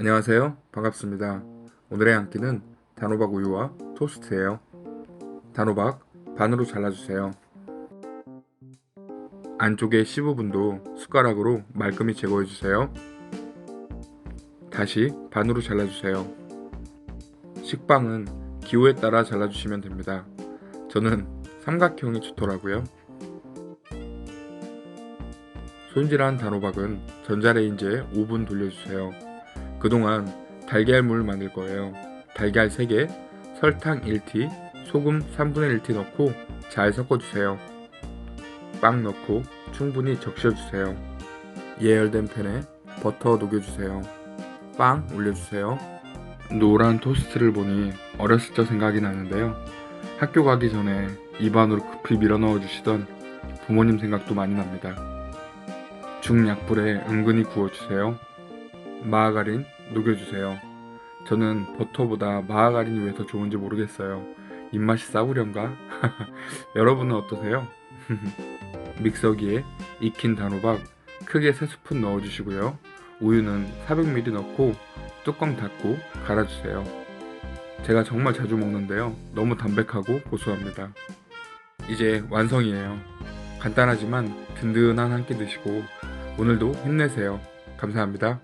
안녕하세요. 반갑습니다. 오늘의 한 끼는 단호박 우유와 토스트예요. 단호박 반으로 잘라주세요. 안쪽의 씨 부분도 숟가락으로 말끔히 제거해주세요. 다시 반으로 잘라주세요. 식빵은 기호에 따라 잘라주시면 됩니다. 저는 삼각형이 좋더라고요. 손질한 단호박은 전자레인지에 5분 돌려주세요. 그동안 달걀물 만들 거예요. 달걀 3개, 설탕 1티, 소금 3분의 1티 넣고 잘 섞어주세요. 빵 넣고 충분히 적셔주세요. 예열된 팬에 버터 녹여주세요. 빵 올려주세요. 노란 토스트를 보니 어렸을 적 생각이 나는데요. 학교 가기 전에 입안으로 급히 밀어 넣어주시던 부모님 생각도 많이 납니다. 중약불에 은근히 구워주세요. 마가린 녹여주세요. 저는 버터보다 마가린이 왜 더 좋은지 모르겠어요. 입맛이 싸구려인가? 여러분은 어떠세요? 믹서기에 익힌 단호박 크게 3스푼 넣어주시고요. 우유는 400ml 넣고 뚜껑 닫고 갈아주세요. 제가 정말 자주 먹는데요. 너무 담백하고 고소합니다. 이제 완성이에요. 간단하지만 든든한 한 끼 드시고 오늘도 힘내세요. 감사합니다.